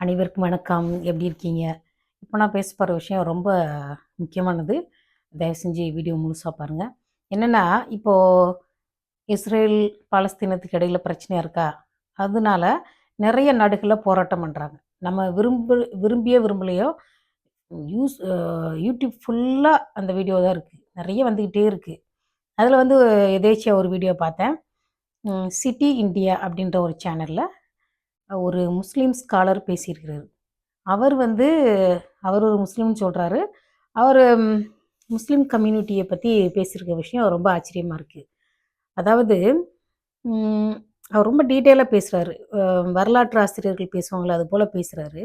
அனைவருக்கும் வணக்கம். எப்படி இருக்கீங்க? இப்போ நான் பேச போகிற விஷயம் ரொம்ப முக்கியமானது. தயவு செஞ்சு வீடியோ முழுசாக பாருங்கள் என்னென்னா இப்போது இஸ்ரேல் பாலஸ்தீனத்துக்கு இடையில் பிரச்சனையாக இருக்கா? அதனால நிறைய நாடுகளில் போராட்டம் பண்ணுறாங்க நம்ம விரும்ப விரும்பிய விரும்பலையோ யூஸ் யூடியூப் ஃபுல்லாக அந்த வீடியோ தான் இருக்குது நிறைய வந்துக்கிட்டே இருக்குது அதில் வந்து எதேச்சியாக ஒரு வீடியோ பார்த்தேன். சிட்டி இந்தியா அப்படின்ற ஒரு சேனலில் ஒரு முஸ்லீம் ஸ்காலர் பேசியிருக்கிறார். அவர் வந்து அவர் ஒரு முஸ்லீம்னு சொல்கிறாரு அவர் முஸ்லீம் கம்யூனிட்டியை பற்றி பேசியிருக்க விஷயம் ரொம்ப ஆச்சரியமாக இருக்குது அதாவது அவர் ரொம்ப டீட்டெயிலாக பேசுகிறாரு வரலாற்று ஆசிரியர்கள் பேசுவாங்களே அது போல் பேசுகிறாரு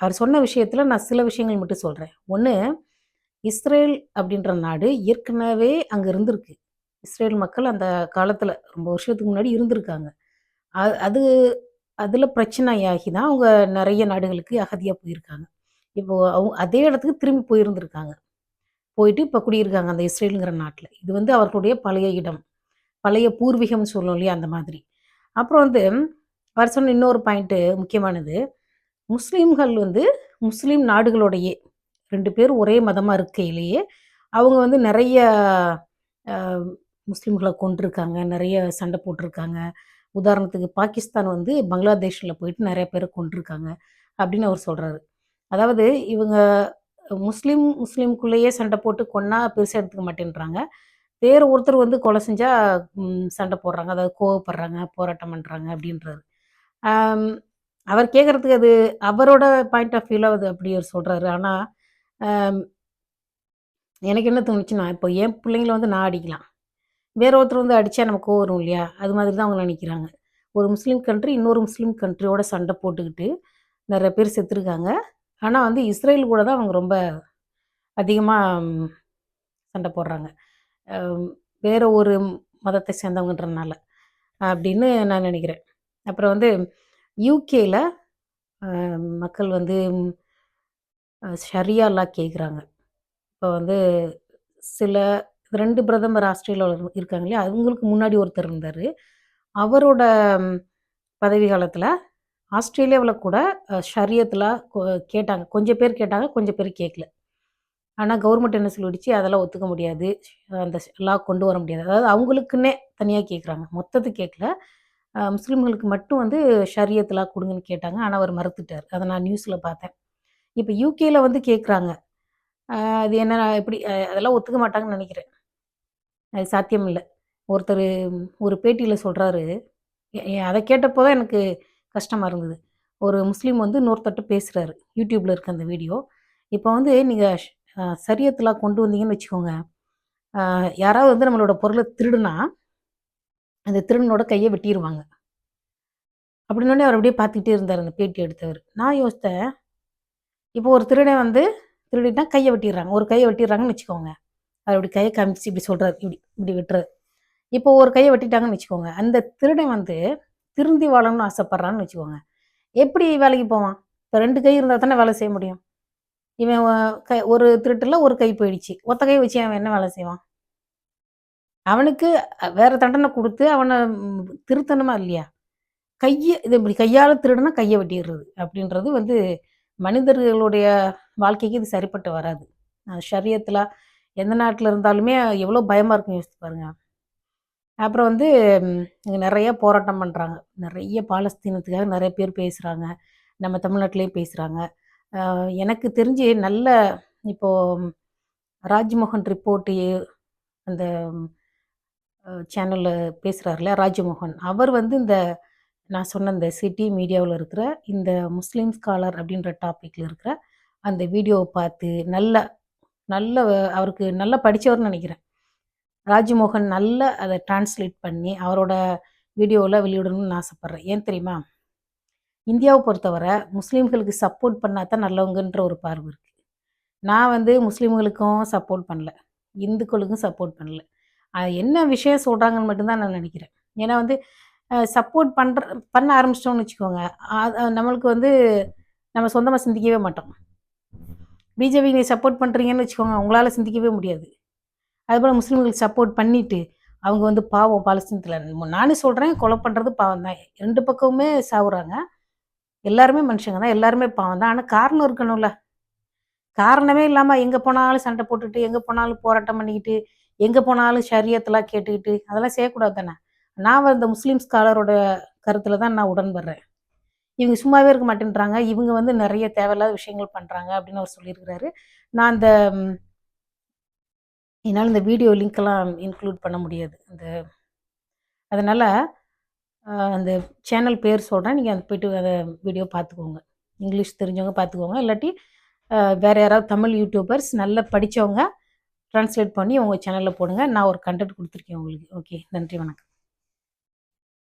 அவர் சொன்ன விஷயத்தில் நான் சில விஷயங்கள் மட்டும் சொல்கிறேன் ஒன்று இஸ்ரேல் அப்படின்ற நாடு ஏற்கனவே அங்கே இருந்திருக்கு. இஸ்ரேல் மக்கள் அந்த காலத்தில் ரொம்ப வருஷத்துக்கு முன்னாடி இருந்திருக்காங்க. அது அதில் பிரச்சனையாகி தான் அவங்க நிறைய நாடுகளுக்கு அகதியாக போயிருக்காங்க. இப்போது அவங்க அதே இடத்துக்கு திரும்பி போயிருந்திருக்காங்க. போயிட்டு இப்போ குடியிருக்காங்க அந்த இஸ்ரேலுங்கிற நாட்டில். இது வந்து அவர்களுடைய பழைய இடம். பழைய பூர்வீகம்னு சொல்லும் இல்லையா அந்த மாதிரி. அப்புறம் வந்து அவர் சொன்ன இன்னொரு பாயிண்ட்டு முக்கியமானது. முஸ்லீம்கள் வந்து முஸ்லீம் நாடுகளோடையே ரெண்டு பேரும் ஒரே மதமாக இருக்கையிலேயே அவங்க வந்து நிறைய முஸ்லீம்களை கொண்டிருக்காங்க நிறைய சண்டை போட்டிருக்காங்க. உதாரணத்துக்கு பாகிஸ்தான் வந்து பங்களாதேஷில் போயிட்டு நிறைய பேரை கொண்டிருக்காங்க அப்படின்னு அவர் சொல்கிறாரு அதாவது இவங்க முஸ்லீம் முஸ்லீம்குள்ளேயே சண்டை போட்டு கொன்னா பெருசாக எடுத்துக்க மாட்டேன்றாங்க. வேறு ஒருத்தர் வந்து கொலை செஞ்சால் சண்டை போடுறாங்க. அதாவது கோவப்படுறாங்க போராட்டம் பண்ணுறாங்க அப்படின்றாரு. அவர் கேட்குறதுக்கு அது அவரோட பாயிண்ட் ஆஃப் வியூவில் அது அப்படி அவர் சொல்கிறாரு ஆனால் எனக்கு என்ன தோணுச்சுன்னா இப்போ என் பிள்ளைங்கள வந்து நான் அடிக்கலாம். வேற ஒருத்தர் வந்து அடித்தா நமக்கு கோவம் வரும் இல்லையா? அது மாதிரி தான் அவங்க நினைக்கிறாங்க. ஒரு முஸ்லீம் கண்ட்ரி இன்னொரு முஸ்லீம் கண்ட்ரியோட சண்டை போட்டுக்கிட்டு நிறைய பேர் செத்துருக்காங்க. ஆனால் வந்து இஸ்ரேல் கூட தான் அவங்க ரொம்ப அதிகமாக சண்டை போடுறாங்க. வேற ஒரு மதத்தை சேர்ந்தவங்கன்றனால அப்படின்னு நான் நினைக்கிறேன். அப்புறம் வந்து யூகேல மக்கள் வந்து ஷரியாலாம் கேட்குறாங்க இப்போ வந்து சில ரெண்டு பிரதமர் ஆஸ்திரேலியாவில் இருக்காங்க இல்லையா? அவங்களுக்கு முன்னாடி ஒருத்தர் இருந்தார். அவரோட பதவி காலத்தில் ஆஸ்திரேலியாவில் கூட ஷரியத்தில் கேட்டாங்க. கொஞ்சம் பேர் கேட்டாங்க கொஞ்சம் பேர் கேட்கல ஆனால் கவர்மெண்ட் என்ன சொல்லிடுச்சு? அதெல்லாம் ஒத்துக்க முடியாது. அந்த லா கொண்டு வர முடியாது. அதாவது அவங்களுக்குன்னே தனியாக கேட்குறாங்க மொத்தத்துக்கு கேட்கல முஸ்லீம்களுக்கு மட்டும் வந்து ஷரியத்தில் லா கொடுங்கன்னு கேட்டாங்க. ஆனால் அவர் மறுத்துட்டார். அதை நான் நியூஸில் பார்த்தேன். இப்போ யூகேயில் வந்து கேட்குறாங்க அது என்ன எப்படி அதெல்லாம் ஒத்துக்க மாட்டாங்கன்னு நினைக்கிறேன். அது சாத்தியம் இல்லை. ஒருத்தர் ஒரு பேட்டியில் சொல்கிறாரு அதை கேட்டப்போ தான் எனக்கு கஷ்டமாக இருந்தது. ஒரு முஸ்லீம் வந்து இன்னொருத்தட்ட பேசுகிறாரு யூடியூப்பில் இருக்க அந்த வீடியோ. இப்போ வந்து நீங்கள் சரியத்தில் கொண்டு வந்தீங்கன்னு வச்சுக்கோங்க. யாராவது வந்து நம்மளோட பொருளை திருடுனா அந்த திருடனோட கையை வெட்டிடுவாங்க அப்படின்னோடனே அவர் அப்படியே பார்த்துக்கிட்டே இருந்தார் அந்த பேட்டி எடுத்தவர். நான் யோசித்தேன் இப்போ ஒரு திருடன் வந்து திருடினா கையை வெட்டிடுறாங்க. ஒரு கையை வெட்டிடுறாங்கன்னு வச்சுக்கோங்க. அவர் இப்படி கையை காமிச்சு இப்படி சொல்கிறார் இப்படி இப்படி வெட்டுறது இப்போ ஒரு கையை வெட்டிட்டாங்கன்னு வச்சுக்கோங்க. அந்த திருடன் வந்து திருந்தி வாழணும்னு ஆசைப்பட்றான்னு வச்சுக்கோங்க. எப்படி வேலைக்கு போவான்? இப்போ ரெண்டு கை இருந்தால் தானே வேலை செய்ய முடியும். இவன் கை ஒரு திருட்டில் ஒரு கை போயிடுச்சு. ஒத்த கை வச்சு அவன் என்ன வேலை செய்வான்? அவனுக்கு வேற தண்டனை கொடுத்து அவனை திருத்தணுமா இல்லையா? கையை இது இப்படி கையால் திருடுனா கையை வெட்டிடுறது. அப்படின்றது வந்து மனிதர்களுடைய வாழ்க்கைக்கு இது சரிப்பட்டு வராது. ஷரியத்தில் எந்த நாட்டில் இருந்தாலுமே எவ்வளோ பயமாக இருக்கும் யோசித்து பாருங்க. அப்புறம் வந்து இங்கே நிறைய போராட்டம் பண்ணுறாங்க நிறைய பாலஸ்தீனத்துக்காக நிறைய பேர் பேசுகிறாங்க நம்ம தமிழ்நாட்டிலையும் பேசுகிறாங்க எனக்கு தெரிஞ்சு நல்ல இப்போது ராஜ்மோகன் ரிப்போர்ட்டு அந்த சேனலில் பேசுகிறாருல ராஜ்மோகன். அவர் வந்து இந்த நான் சொன்ன இந்த சிட்டி மீடியாவில் இருக்கிற இந்த முஸ்லீம் ஸ்காலர் அப்படின்ற டாப்பிக்கில் இருக்கிற அந்த வீடியோவை பார்த்து நல்ல நல்ல அவருக்கு நல்லா படித்தவர்னு நினைக்கிறேன். ராஜ்மோகன் நல்ல அதை டிரான்ஸ்லேட் பண்ணி அவரோட வீடியோவில் வெளியிடணும்னு ஆசைப்பட்றேன். ஏன் தெரியுமா? இந்தியாவை பொறுத்தவரை முஸ்லீம்களுக்கு சப்போர்ட் பண்ணால் தான் நல்லவங்கன்ற ஒரு பார்வை இருக்குது நான் வந்து முஸ்லீம்களுக்கும் சப்போர்ட் பண்ணல. இந்துக்களுக்கும் சப்போர்ட் பண்ணல. அது என்ன விஷயம் சொல்கிறாங்கன்னு மட்டும்தான் நான் நினைக்கிறேன். ஏன்னா வந்து சப்போர்ட் பண்ணுற பண்ண ஆரம்பிச்சிட்டோம்னு வச்சுக்கோங்க. அது- நம்மளுக்கு வந்து நம்ம சொந்தமாக சிந்திக்கவே மாட்டோம். பிஜேபி நீங்கள் சப்போர்ட் பண்ணுறீங்கன்னு வச்சுக்கோங்க உங்களால் சிந்திக்கவே முடியாது. அதுபோல் முஸ்லீம்களுக்கு சப்போர்ட் பண்ணிவிட்டு அவங்க வந்து பாவம் பாலஸ்தீனத்தில். நானும் சொல்கிறேன் கொலை பண்ணுறது பாவம் தான். ரெண்டு பக்கமுமே சாவுறாங்க. எல்லாருமே மனுஷங்க தான் எல்லாருமே பாவம் தான். ஆனால் காரணம் இருக்கணும்ல. காரணமே இல்லாமல் எங்கே போனாலும் சண்டை போட்டுட்டு எங்கே போனாலும் போராட்டம் பண்ணிக்கிட்டு எங்கே போனாலும் சரியத்தெல்லாம் கேட்டுக்கிட்டு அதெல்லாம் செய்யக்கூடாது தானே? நான் இந்த முஸ்லீம் ஸ்காலரோட கருத்தில் தான் நான் உடன் வர்றேன் இவங்க சும்மாவே இருக்க மாட்டேன்றாங்க. இவங்க வந்து நிறைய தேவையில்லாத விஷயங்கள் பண்ணுறாங்க அப்படின்னு அவர் சொல்லியிருக்கிறாரு. நான் அந்த என்னால் இந்த வீடியோ லிங்க்கெல்லாம் இன்க்ளூட் பண்ண முடியாது. அந்த அதனால் அந்த சேனல் பேர் சொல்கிறேன் நீங்கள் அந்த போயிட்டு அதை வீடியோ பார்த்துக்கோங்க. இங்கிலீஷ் தெரிஞ்சவங்க பார்த்துக்கோங்க. இல்லாட்டி வேறு யாராவது தமிழ் யூடியூபர்ஸ் நல்லா படித்தவங்க ட்ரான்ஸ்லேட் பண்ணி உங்கள் சேனலில் போடுங்க. நான் ஒரு கண்டென்ட் கொடுத்துருக்கேன் உங்களுக்கு. ஓகே நன்றி வணக்கம்.